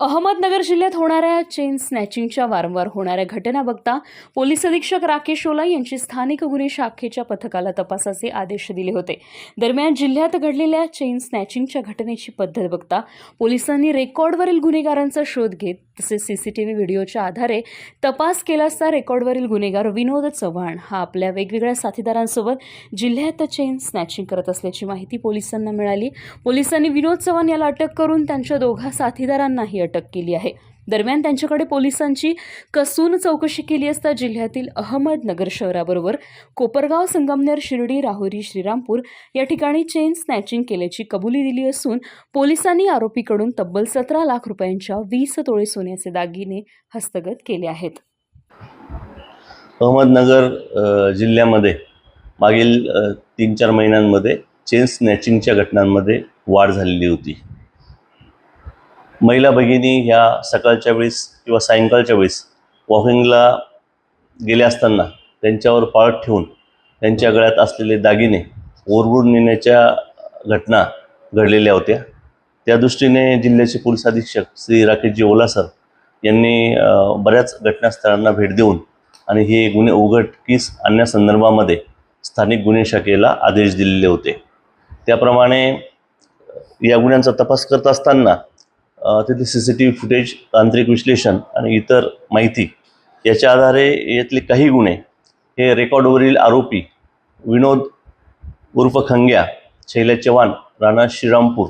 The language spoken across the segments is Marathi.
अहमदनगर जिल्ह्यात होणाऱ्या चेन स्नॅचिंगच्या वारंवार होणाऱ्या घटना बघता पोलीस अधीक्षक राकेश ओला यांची स्थानिक गुन्हे शाखेच्या पथकाला तपासाचे आदेश दिले होते. दरम्यान जिल्ह्यात घडलेल्या चेन स्नॅचिंगच्या घटनेची पद्धत बघता पोलिसांनी रेकॉर्डवरील गुन्हेगारांचा शोध घेत तसेच सी सी टी व्ही व्हिडिओच्या आधारे तपास केला असता रेकॉर्डवरील गुन्हेगार विनोद चव्हाण. हा आपल्या वेगवेगळ्या साथीदारांसोबत जिल्ह्यात चेन स्नॅचिंग करत असल्याची माहिती पोलिसांना मिळाली. पोलिसांनी विनोद चव्हाण याला अटक करून त्यांच्या दोघा साथीदारांनाही अटक केली आहे. दरम्यान त्यांच्याकडे पोलिसांची कसून चौकशी केली असता जिल्ह्यातील अहमदनगर शहराबरोबर कोपरगाव संगमनेर शिर्डी राहुरी श्रीरामपूर या ठिकाणी चेन स्नॅचिंग केल्याची कबुली दिली असून पोलिसांनी आरोपीकडून तब्बल सतरा लाख रुपयांच्या वीस तोळे सोन्याचे दागिने हस्तगत केले आहेत. अहमदनगर जिल्ह्यामध्ये मागील तीन चार महिन्यांमध्ये चेन स्नॅचिंगच्या घटनांमध्ये वाढ झालेली होती. महिला भगिनी ह्या सकाळच्या वेळेस किंवा सायंकाळच्या वेळेस वॉकिंगला गेल्या असताना त्यांच्यावर पाळत ठेवून त्यांच्या गळ्यात असलेले दागिने ओरबून नेण्याच्या घटना घडलेल्या होत्या. त्या दृष्टीने जिल्ह्याचे पोलीस अधीक्षक श्री राकेशजी ओलासर यांनी बऱ्याच घटनास्थळांना भेट देऊन आणि हे गुन्हे उघडकीस आणण्यासंदर्भामध्ये स्थानिक गुन्हे शाखेला आदेश दिलेले होते. त्याप्रमाणे या गुन्ह्यांचा तपास करत असताना तिथले C C T V footage तांत्रिक विश्लेषण आणि इतर माहिती याच्या आधारे यातले काही गुन्हे हे रेकॉर्डवरील आरोपी विनोद उर्फ खंग्या शैल्या चव्हाण राणा श्रीरामपूर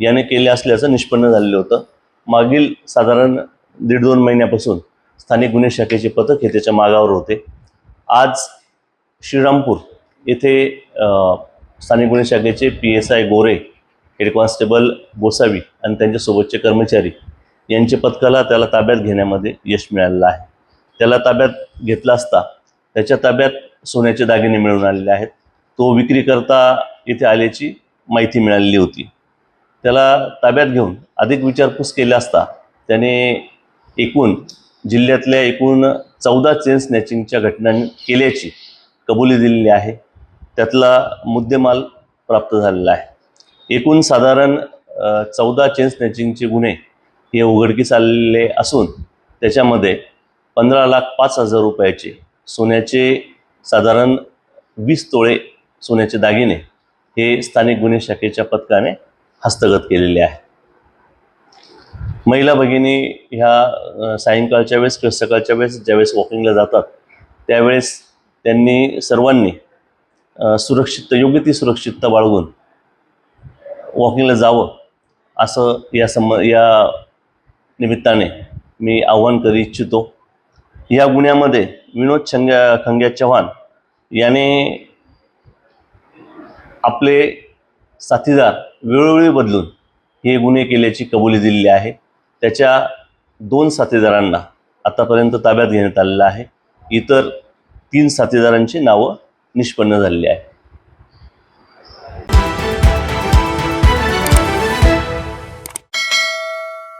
याने केले असल्याचं निष्पन्न झालेलं होतं. मागील साधारण दीड दोन महिन्यापासून स्थानिक गुन्हे शाखेचे पथक हे त्याच्या मागावर होते. आज श्रीरामपूर येथे स्थानिक गुन्हे शाखेचे P S I Gore head constable Gosavi आणि त्यांच्यासोबतचे कर्मचारी यांचे पथकाला त्याला ताब्यात घेण्यामध्ये यश मिळालेलं आहे. त्याला ताब्यात घेतला असता त्याच्या ताब्यात सोन्याचे दागिने मिळून आलेले आहेत. तो विक्रीकरता इथे आल्याची माहिती मिळालेली होती. त्याला ताब्यात घेऊन अधिक विचारपूस केला असता त्याने एकूण जिल्ह्यातल्या एकूण चौदा चेन स्नॅचिंगच्या घटना केल्याची कबुली दिलेली आहे. त्यातला मुद्देमाल प्राप्त झालेला आहे. एकूण साधारण चौदा चेन स्नॅचिंगचे गुन्हे हे उघडकीस आलेले असून त्याच्यामध्ये पंधरा लाख पाच हजार रुपयाचे सोन्याचे साधारण वीस तोळे सोन्याचे दागिने हे स्थानिक गुन्हे शाखेच्या पथकाने हस्तगत केलेले आहे महिला भगिनी ह्या सायंकाळच्या वेळेस किंवा सकाळच्या वेळेस ज्यावेळेस वॉकिंगला जातात त्यावेळेस त्यांनी सर्वांनी सुरक्षित योग्य ती सुरक्षितता बाळगून वॉकिंगला जावं असं या सम या निमित्ताने मी आव्हान करू इच्छितो. या गुन्ह्यामध्ये विनोद छंग्या खंग्या चव्हाण याने आपले साथीदार वेळोवेळी बदलून हे गुन्हे केल्याची कबुली दिलेली आहे. त्याच्या दोन साथीदारांना आतापर्यंत ताब्यात घेण्यात आलेलं आहे. इतर तीन साथीदारांची नावं निष्पन्न झालेली आहे